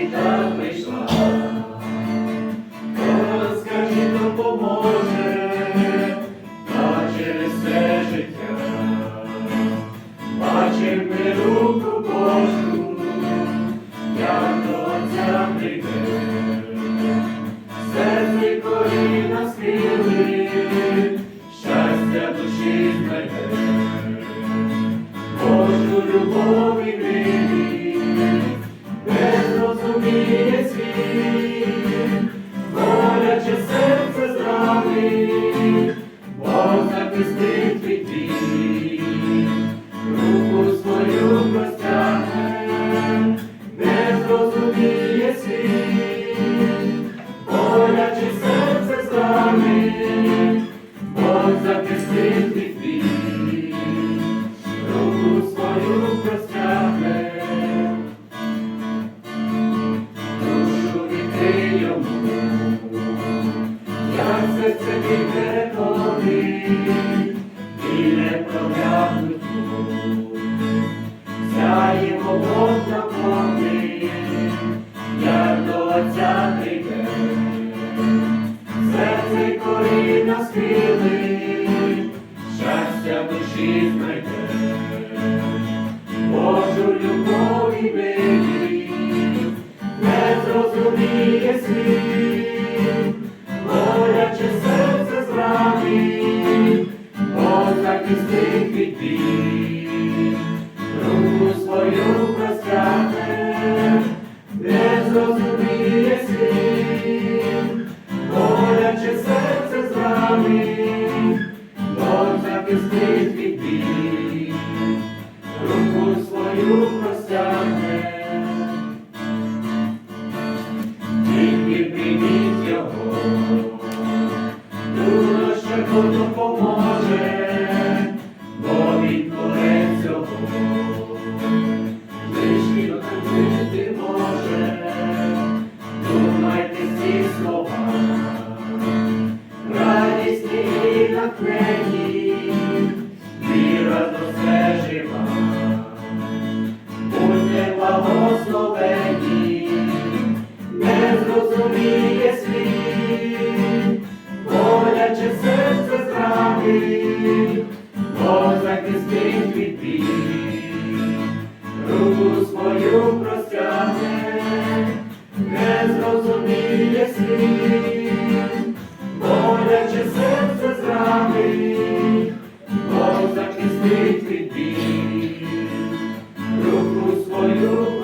solidão em sua is there. ти настили, щастя душі знайде, Божу любові милі, не зрозуміє світ. Thank you. благословені, не зрозуміє світ, боляче серце зранить, Бог захистить від бій. руку свою. Senhor.